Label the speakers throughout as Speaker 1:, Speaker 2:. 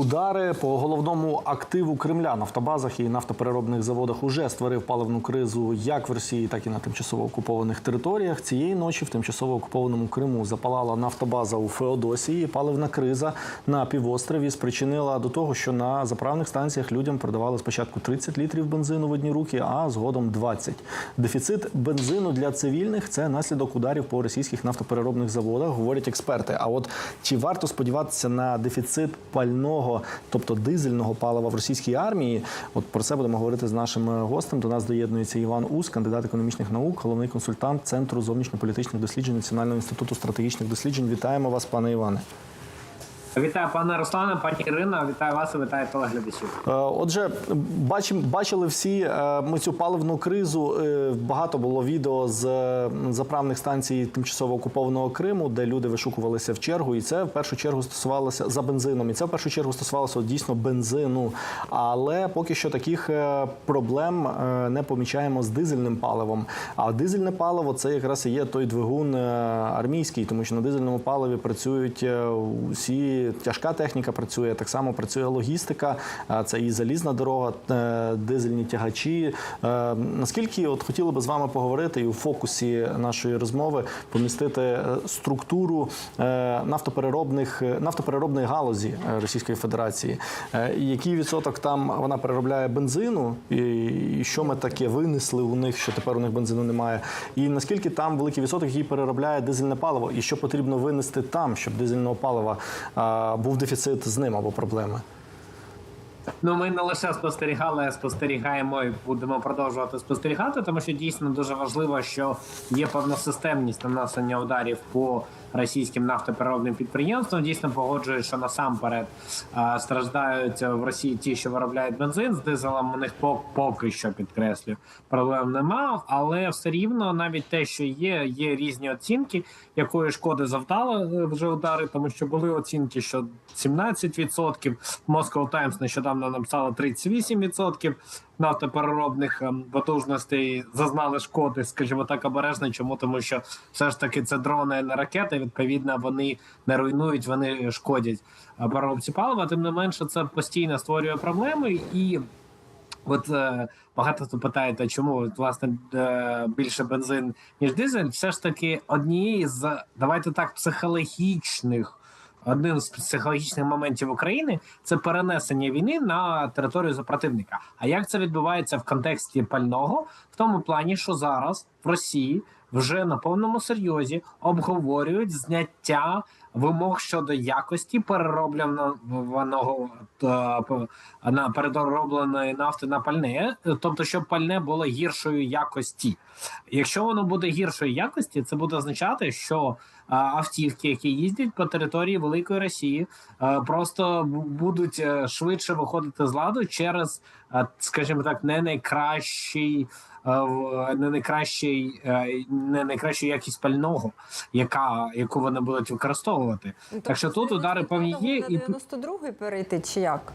Speaker 1: Удари по головному активу Кремля нафтобазах і нафтопереробних заводах уже створив паливну кризу як в Росії, так і на тимчасово окупованих територіях. Цієї ночі в тимчасово окупованому Криму запалала нафтобаза у Феодосії. Паливна криза на півострові спричинила до того, що на заправних станціях людям продавали спочатку 30 літрів бензину в одні руки, а згодом 20. Дефіцит бензину для цивільних це наслідок ударів по російських нафтопереробних заводах, говорять експерти. А от чи варто сподіватися на дефіцит пального, тобто дизельного палива в російській армії? От про це будемо говорити з нашим е, гостем. До нас доєднується Іван Ус, кандидат економічних наук, головний консультант Центру зовнішньополітичних досліджень Національного інституту стратегічних досліджень. Вітаємо вас, пане Іване.
Speaker 2: Вітаю, пане Руслане, пані Ірина. Вітаю вас і вітаю телеглядачів.
Speaker 1: Е, Отже, бачим, бачили всі е, ми цю паливну кризу. Е, Багато було відео з заправних станцій тимчасово окупованого Криму, де люди вишукувалися в чергу, і це в першу чергу стосувалося за бензином. І це в першу чергу стосувалося дійсно бензину. Але поки що таких проблем не помічаємо з дизельним паливом. А дизельне паливо це якраз і є той двигун армійський, тому що на дизельному паливі працюють е, тяжка техніка працює, так само працює логістика, це і залізна дорога, е, дизельні тягачі. Е, Наскільки от хотіли би з вами поговорити і у фокусі нашої розмови помістити е, структуру нафтопереробних нафтопереробної галузі Російської Федерації, який відсоток там вона переробляє бензину, і, що ми таке винесли у них, що тепер у них бензину немає, і наскільки там великий відсоток, який переробляє дизельне паливо, і що потрібно винести там, щоб дизельного палива був дефіцит з ним або проблеми.
Speaker 2: Ну, ми не лише спостерігали, спостерігаємо і будемо продовжувати спостерігати, тому що дійсно дуже важливо, що є певна системність нанесення ударів по російським нафтопереробним підприємствам. Дійсно погоджують, що насамперед а, страждають в Росії ті, що виробляють бензин з дизелем. У них по- поки що підкреслю проблем нема, але все рівно навіть те, що є, є різні оцінки, якої шкоди завдали е, вже удари, тому що були оцінки, що 17%, Moscow Times нещодавно написала 38% нафтопереробних ем, потужностей зазнали шкоди, скажімо так, обережно. Чому тому, що все ж таки це дрони, не ракети. Відповідно, вони не руйнують, вони шкодять переробці палива. Тим не менше, це постійно створює проблеми і. От е, багато хто питає, та чому власне е, більше бензин ніж дизель? Все ж таки однієї з давайте так психологічних. Одним з психологічних моментів України це перенесення війни на територію супротивника. А як це відбувається в контексті пального? В тому плані, що зараз в Росії вже на повному серйозі обговорюють зняття вимог щодо якості переробленого на переробленої нафти на пальне, тобто, щоб пальне було гіршої якості. Якщо воно буде гіршої якості, це буде означати, що автівки, які їздять по території Великої Росії, просто будуть е, швидше виходити з ладу через, скажімо так, не найкращий. Не найкращий, не найкращу якість пального, яка яку вони будуть використовувати.
Speaker 3: Ну,
Speaker 2: Так що тут удари певні є, і
Speaker 3: 92-й перейти чи як?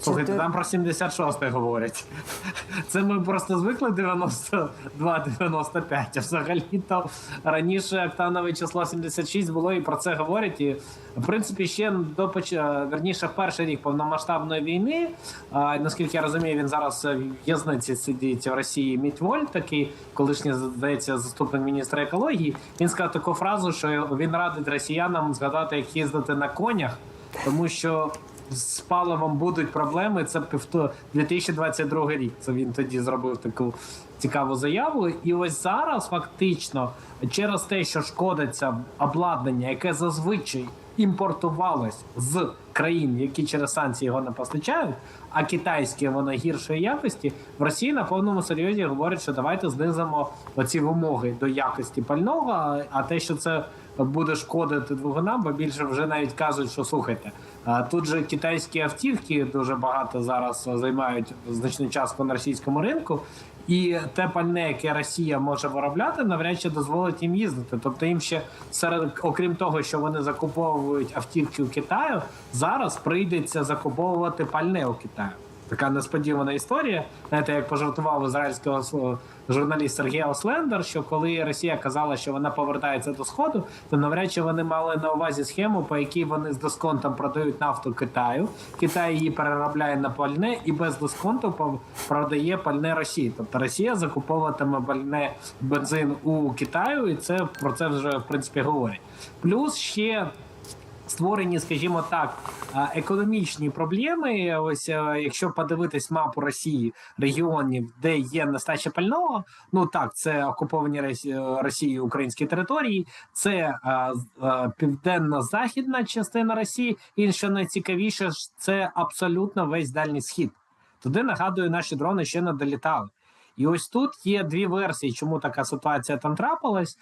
Speaker 2: Слухайте, там про 76 говорять. Це ми просто звикли 92-95, а взагалі то раніше октанове число 76 було і про це говорять. І в принципі ще до поч... верніше перший рік повномасштабної війни. а, наскільки я розумію, він зараз в в'язниці сидить в Росії Мітволь, такий колишній здається заступник міністра екології. Він сказав таку фразу, що він радить росіянам згадати, як їздити на конях, тому що з паливом будуть проблеми. Це півто 2022 рік. Це він тоді зробив таку цікаву заяву. І ось зараз, фактично, через те, що шкодиться обладнання, яке зазвичай імпортувалось з країн, які через санкції його не постачають, а китайське воно гіршої якості, в Росії на повному серйозі говорять, що давайте знизимо оці вимоги до якості пального. А те, що це буде шкодити двигунам, бо більше вже навіть кажуть, що слухайте. Тут же китайські автівки дуже багато зараз займають значний частку на російському ринку, і те пальне, яке Росія може виробляти, навряд чи дозволить їм їздити. Тобто їм ще серед, окрім того, що вони закуповують автівки у Китаю, зараз прийдеться закуповувати пальне у Китаю. Така несподівана історія. Знаєте, як пожартував ізраїльського журналіст Сергій Ослендер, що коли Росія казала, що вона повертається до сходу, то навряд чи вони мали на увазі схему, по якій вони з дисконтом продають нафту Китаю. Китай її переробляє на пальне і без дисконту продає пальне Росії. Тобто Росія закуповуватиме пальне бензин у Китаю, і це про це вже в принципі говорять. Плюс ще створені, скажімо так, економічні проблеми. Ось е, якщо подивитись мапу Росії, регіонів, де є нестача пального, ну так, це окуповані Росі- Росією українські території, це південно-західна частина Росії. І що найцікавіше, це абсолютно весь дальній схід. Туди нагадую, наші дрони ще не долітали. І ось тут є дві версії, чому така ситуація там трапилась.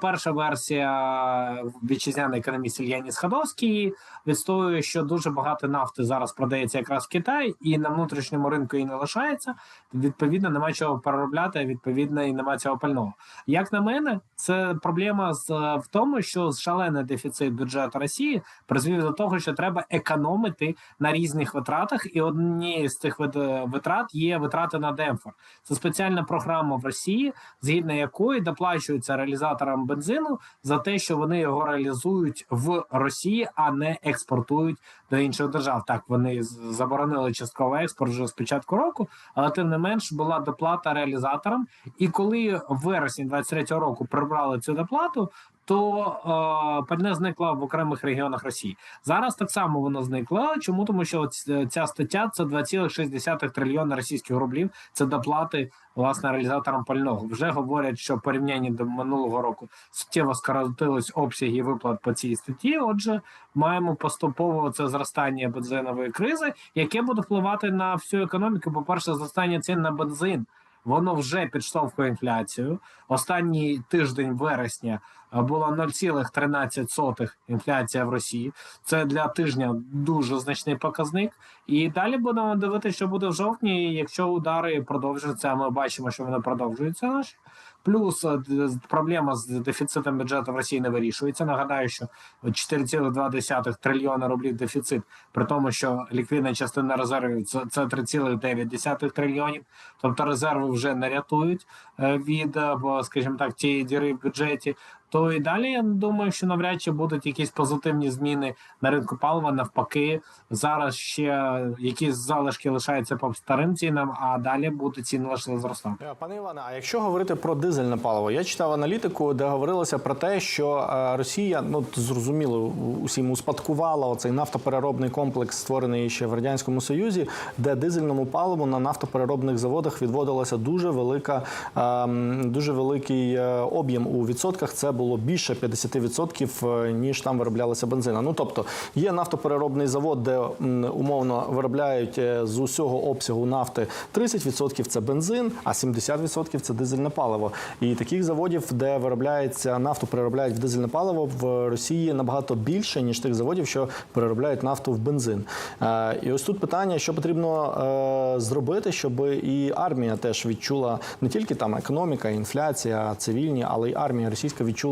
Speaker 2: Перша версія вітчизняний економіст Ільяніс Хадовський відстоює, що дуже багато нафти зараз продається якраз в Китаї, і на внутрішньому ринку і не лишається. Відповідно, немає чого переробляти, відповідно, і немає цього пального. Як на мене, це проблема з в тому, що шалений дефіцит бюджету Росії призвів до того, що треба економити на різних витратах, і однією з цих витрат є витрати на демпфер. Це спеціальна програма в Росії, згідно якої доплачуються реалізаторам бензину за те, що вони його реалізують в Росії, а не експортують до інших держав. Так вони заборонили частковий експорт вже з початку року, але тим не менш була доплата реалізаторам. І коли в вересні 23-го року прибрали цю доплату. То е, пальне зникло в окремих регіонах Росії. Зараз так само воно зникло. Чому тому, що ця стаття це 2,6 трильйона російських рублів. Це доплати власне реалізаторам пального. Вже говорять, що порівняння до минулого року суттєво скоротились обсяги виплат по цій статті. Отже, маємо поступово це зростання бензинової кризи, яке буде впливати на всю економіку. По перше, зростання цін на бензин. Воно вже підштовхує інфляцію. Останній тиждень вересня е, була 0,13 інфляція в Росії. Це для тижня дуже значний показник. І далі будемо дивитися, що буде в жовтні. Якщо удари продовжуються, ми бачимо, що вони продовжуються наші. Плюс е, проблема з дефіцитом бюджету в Росії не вирішується. Нагадаю, що 4,2 трильйона рублів дефіцит, при тому, що ліквідна частина резервів це, це 3,9 трильйонів. Тобто резерви вже не рятують е, від, скажімо так, тієї діри в бюджеті. То і далі я думаю, що навряд чи будуть якісь позитивні зміни на ринку палива. Навпаки, зараз ще якісь залишки лишаються по старим цінам, а далі будуть ціни лише зростати.
Speaker 1: Е, Пане Іване, а якщо говорити про дизельне паливо, я читав аналітику, де говорилося про те, що е, Росія, ну зрозуміло, усім успадкувала оцей нафтопереробний комплекс, створений ще в радянському союзі, де дизельному паливу на нафтопереробних заводах відводилася дуже велика, ем, дуже великий е, об'єм у відсотках. Це було більше 50%, е, ніж там вироблялася бензина. Ну тобто є нафтопереробний завод, де умовно виробляють е, з усього обсягу нафти 30% це бензин, а 70% це дизельне паливо. І таких заводів, де виробляється нафту, переробляють в дизельне паливо в Росії набагато більше, ніж тих заводів, що переробляють нафту в бензин. Е, І ось тут питання, що потрібно зробити, щоб і армія теж відчула не тільки там економіка, інфляція, цивільні, але й армія російська відчула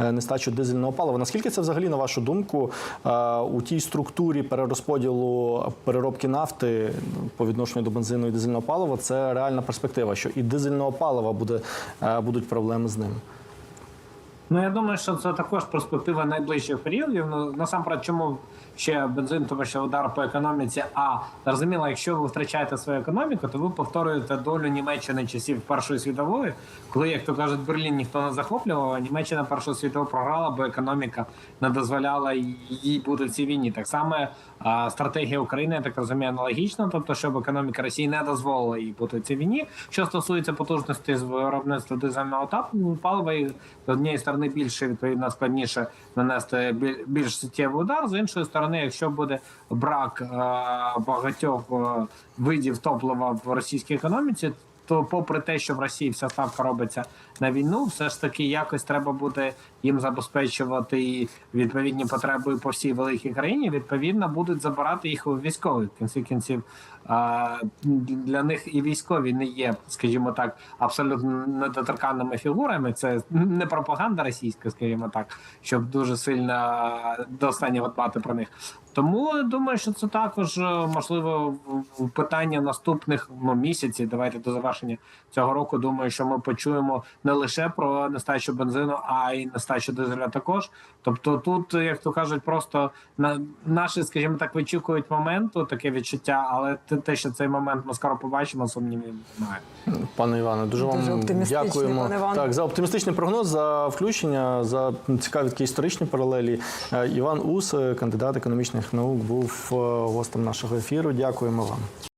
Speaker 1: е, нестачу дизельного палива. Наскільки це взагалі, на вашу думку, е, у тій структурі перерозподілу переробки нафти по відношенню до бензину і дизельного палива, це реальна перспектива, що і дизельного палива буде, е, будуть проблеми з ним.
Speaker 2: Ну я думаю, що це також перспектива найближчих періодів. Ну насамперед, чому ще бензин, тому що удар по економіці. А зрозуміло, якщо ви втрачаєте свою економіку, то ви повторюєте долю Німеччини часів Першої світової, коли, як то кажуть, Берлін ніхто не захоплював, а Німеччина Першу світову програла, бо економіка не дозволяла їй бути в цій війні. Так само стратегія України, я так розумію, аналогічна, тобто, щоб економіка Росії не дозволила їй бути в цій війні. Що стосується потужності з виробництва дизельного палива з однієї сторони більше відповідно складніше нанести біль- більш суттєвий удар. З іншої сторони, якщо буде брак е, багатьох е, видів топлива в російській економіці. То, попри те, що в Росії вся ставка робиться на війну, все ж таки якось треба буде їм забезпечувати відповідні потреби по всій великій країні, відповідно будуть забирати їх у військових. В кінці кінців для них і військові не є, скажімо так, абсолютно недоторканними фігурами. Це не пропаганда російська, скажімо так, щоб дуже сильно до останнього дбати про них. Тому думаю, що це також е, можливо питання наступних ну, місяців. Давайте до завершення цього року. Думаю, що ми почуємо не лише про нестачу бензину, а й нестачу дизеля також. Тобто, тут, як то кажуть, просто на наші, скажімо так, вичікують моменту таке відчуття, але те, те, що цей момент ми скоро побачимо, сумнівів немає.
Speaker 1: Пане Іване, дуже вам
Speaker 3: Дуже
Speaker 1: дякуємо
Speaker 3: пане Іван.
Speaker 1: так за оптимістичний прогноз, за включення, за цікаві такі історичні паралелі. Е, Іван Ус, е, кандидат економічних наук, був е, гостем нашого ефіру. Дякуємо вам.